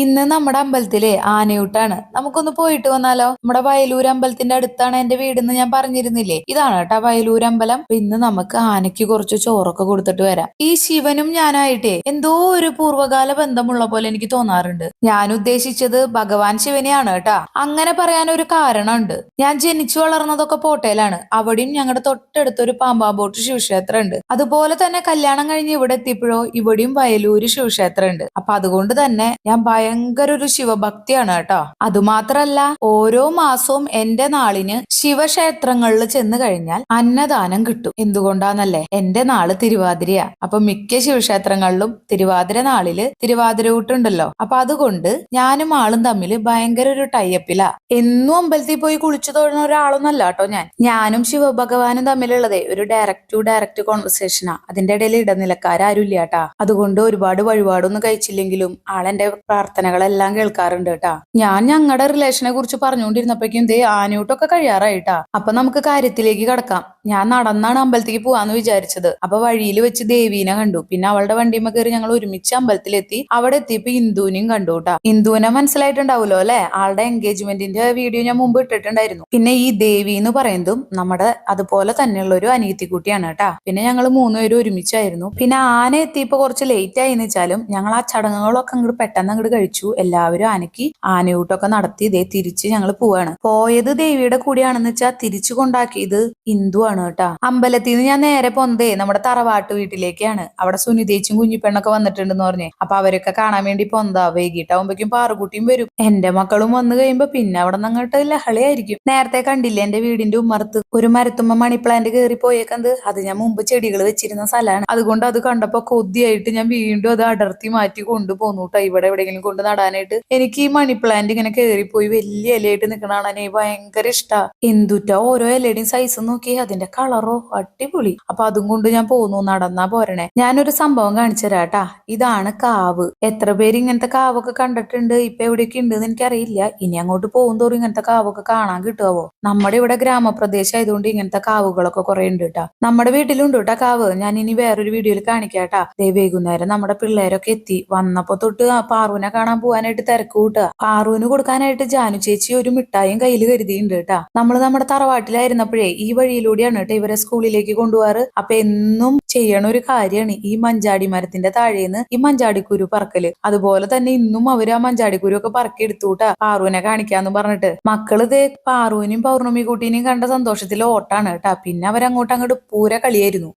ഇന്ന് നമ്മുടെ അമ്പലത്തിലെ ആനയൂട്ടാണ്. നമുക്കൊന്ന് പോയിട്ട് വന്നാലോ? നമ്മുടെ വയലൂർ അമ്പലത്തിന്റെ അടുത്താണ് എന്റെ എന്ന് ഞാൻ പറഞ്ഞിരുന്നില്ലേ? ഇതാണ് കേട്ടോ വയലൂർ അമ്പലം. ഇന്ന് നമുക്ക് ആനയ്ക്ക് കുറച്ച് ചോറൊക്കെ കൊടുത്തിട്ട് വരാം. ഈ ശിവനും ഞാനായിട്ടേ എന്തോ ഒരു പൂർവകാല ബന്ധമുള്ള പോലെ എനിക്ക് തോന്നാറുണ്ട്. ഞാൻ ഉദ്ദേശിച്ചത് ഭഗവാൻ ശിവനെയാണ് കേട്ടാ. അങ്ങനെ പറയാൻ ഒരു കാരണമുണ്ട്. ഞാൻ ജനിച്ചു വളർന്നതൊക്കെ പോട്ടയിലാണ് അവിടെയും ഞങ്ങളുടെ തൊട്ടടുത്തൊരു പാമ്പാമ്പോട്ട് ശിവക്ഷേത്രം ഉണ്ട് അതുപോലെ തന്നെ കല്യാണം കഴിഞ്ഞ് ഇവിടെ എത്തിയപ്പോഴോ ഇവിടെയും വയലൂര് ശിവക്ഷേത്രം ഉണ്ട് അപ്പൊ അതുകൊണ്ട് തന്നെ ഞാൻ ഭയങ്കര ഒരു ശിവഭക്തിയാണ് കേട്ടോ. അതുമാത്രല്ല ഓരോ മാസവും എന്റെ നാളിന് ശിവക്ഷേത്രങ്ങളിൽ ചെന്ന് കഴിഞ്ഞാൽ അന്നദാനം കിട്ടും. എന്തുകൊണ്ടാന്നല്ലേ? എന്റെ നാൾ തിരുവാതിരയാ. അപ്പൊ മിക്ക ശിവക്ഷേത്രങ്ങളിലും തിരുവാതിര നാളിൽ തിരുവാതിര കൂട്ടുണ്ടല്ലോ അപ്പൊ അതുകൊണ്ട് ഞാനും ആളും തമ്മിൽ ഭയങ്കര ഒരു ടൈപ്പിലാ എന്നും അമ്പലത്തിൽ പോയി കുളിച്ചു തോന്നുന്ന ഒരാളൊന്നല്ല കേട്ടോ ഞാൻ. ഞാനും ശിവഭഗവാനും തമ്മിലുള്ളതേ ഒരു ഡയറക്ട് ടു ഡയറക്റ്റ് കോൺവെർസേഷനാ അതിന്റെ ഇടയിൽ ഇടനിലക്കാരും ഇല്ല കേട്ടാ. അതുകൊണ്ട് ഒരുപാട് വഴിപാടൊന്നും കഴിച്ചില്ലെങ്കിലും ആളെന്റെ പ്രാർത്ഥനകളെല്ലാം കേൾക്കാറുണ്ട് കേട്ടാ. ഞാൻ ഞങ്ങളുടെ റിലേഷനെ കുറിച്ച് പറഞ്ഞുകൊണ്ടിരുന്നപ്പോഴേക്കും ദേ ആനയൂട്ടൊക്കെ കഴിയാറായിട്ടാ. അപ്പൊ നമുക്ക് കാര്യത്തിലേക്ക് കടക്കാം. ഞാൻ നടന്നാണ് അമ്പലത്തിലേക്ക് പോവാന്ന് വിചാരിച്ചത്. അപ്പൊ വഴിയിൽ വെച്ച് ദേവീനെ കണ്ടു. പിന്നെ അവളുടെ വണ്ടിയുമ്മ കയറി ഞങ്ങൾ ഒരുമിച്ച് അമ്പലത്തിലെത്തി. അവിടെ എത്തിയപ്പോ ഇന്ദുവിനെയും കണ്ടു കേട്ടാ. ഇന്ദുവിനെ മനസ്സിലായിട്ടുണ്ടാവുമല്ലോ അല്ലെ? ആളുടെ എൻഗേജ്മെന്റിന്റെ വീഡിയോ ഞാൻ മുമ്പ് ഇട്ടിട്ടുണ്ടായിരുന്നു. പിന്നെ ഈ ദേവി എന്ന് പറയുന്നതും നമ്മുടെ അതുപോലെ തന്നെയുള്ള ഒരു അനിയത്തിക്കുട്ടിയാണ് കേട്ടാ. പിന്നെ ഞങ്ങൾ മൂന്നുപേരും ഒരുമിച്ചായിരുന്നു. പിന്നെ ആന എത്തിയപ്പോ കുറച്ച് ലേറ്റ് ആയി എന്ന് വെച്ചാലും ഞങ്ങൾ ആ ചടങ്ങുകളൊക്കെ അങ്ങോട്ട് പെട്ടെന്ന് അങ്ങോട്ട് കഴിച്ചു എല്ലാവരും ആനയ്ക്ക് ആനയൂട്ടൊക്കെ നടത്തി ഇതേ തിരിച്ച് ഞങ്ങൾ പോവാണ്. പോയത് ദേവിയുടെ കൂടെയാണെന്ന് വെച്ചാൽ തിരിച്ചു കൊണ്ടാക്കിയത് ഹിന്ദു ആണ് കേട്ടാ. അമ്പലത്തിൽ നിന്ന് ഞാൻ നേരെ പോന്നതേ നമ്മുടെ തറവാട്ട് വീട്ടിലേക്കാണ്. അവിടെ സുനിതേച്ചും കുഞ്ഞിപ്പെണ്ണൊക്കെ വന്നിട്ടുണ്ടെന്ന് പറഞ്ഞേ. അപ്പൊ അവരൊക്കെ കാണാൻ വേണ്ടി പോന്നതാ വൈകിട്ടാവുമ്പോഴേക്കും പാറുകുട്ടിയും വരും. എന്റെ മക്കളും വന്നു കഴിയുമ്പോ പിന്നെ അവിടെ നിന്ന് അങ്ങോട്ട് ലഹളയായിരിക്കും. നേരത്തെ കണ്ടില്ലേ എന്റെ വീടിന്റെ ഉമ്മർത്ത് ഒരു മരത്തുമ്മ മണി പ്ലാന്റ് കയറി പോയേക്കത് അത് ഞാൻ മുമ്പ് ചെടികൾ വെച്ചിരുന്ന സ്ഥലമാണ് അതുകൊണ്ട് അത് കണ്ടപ്പോ കൊതിയായിട്ട് ഞാൻ വീണ്ടും അത് അടർത്തി മാറ്റി കൊണ്ടുപോന്നു കേട്ടോ. ഇവിടെ എവിടെയെങ്കിലും കൊണ്ട് നടാനായിട്ട് എനിക്ക് ഈ മണി പ്ലാന്റ് ഇങ്ങനെ കയറിപ്പോയി വലിയ ഇലയായിട്ട് നിൽക്കണ കാണാൻ ഭയങ്കര ഇഷ്ടാ. എന്തുറ്റാ ഓരോ ഇലയുടെയും സൈസ് നോക്കി. അതിന്റെ കളറോ അടിപൊളി. അപ്പൊ അതും കൊണ്ട് ഞാൻ പോന്നു. നടന്നാ പോരണേ. ഞാനൊരു സംഭവം കാണിച്ചു തരാട്ടാ ഇതാണ് കാവ്. എത്ര പേര് ഇങ്ങനത്തെ കാവൊക്കെ കണ്ടിട്ടുണ്ട്? ഇപ്പൊ എവിടെയൊക്കെ ഉണ്ട് എനിക്ക് അറിയില്ല ഇനി അങ്ങോട്ട് പോകും തോറും ഇങ്ങനത്തെ കാവൊക്കെ കാണാൻ കിട്ടുമോ നമ്മുടെ ഇവിടെ ഗ്രാമപ്രദേശം ആയതുകൊണ്ട് ഇങ്ങനത്തെ കാവുകളൊക്കെ കുറെ ഉണ്ട് കേട്ടാ നമ്മുടെ വീട്ടിലുണ്ട് കേട്ടാ കാവ്. ഞാൻ ഇനി വേറൊരു വീഡിയോയിൽ കാണിക്കാട്ടാ ദേ വൈകുന്നേരം നമ്മുടെ പിള്ളേരൊക്കെ എത്തി. വന്നപ്പോ തൊട്ട് ആ പാറുവിനെ കാണാൻ പോവാനായിട്ട് തിരക്ക് കൂട്ടുക കൊടുക്കാനായിട്ട് ജാനു ചേച്ചി ഒരു മിഠായും കയ്യിൽ കരുതിയിട്ടുണ്ട് കേട്ടാ. നമ്മൾ നമ്മുടെ തറവാട്ടിലായിരുന്നപ്പോഴേ ഈ വഴിയിലൂടെയാണ് കേട്ടോ ഇവരെ സ്കൂളിലേക്ക് കൊണ്ടുപോകാറ് അപ്പൊ എന്നും ചെയ്യണ ഒരു കാര്യമാണ് ഈ മഞ്ചാടി മരത്തിന്റെ താഴേന്ന് ഈ മഞ്ചാടിക്കുരു പറക്കൽ. അതുപോലെ തന്നെ ഇന്നും അവർ ആ മഞ്ചാടിക്കുരു ഒക്കെ പറക്കി എടുത്തുട്ടാ പാറുവിനെ കാണിക്കാന്ന് പറഞ്ഞിട്ട്. മക്കൾ ഇതേ പാറുവിനെയും പൗർണമി കുട്ടീനെയും കണ്ട സന്തോഷത്തിൽ ഓട്ടാണ് കേട്ടാ. പിന്നെ അവരങ്ങോട്ട് അങ്ങോട്ട് പൂര കളിയായിരുന്നു.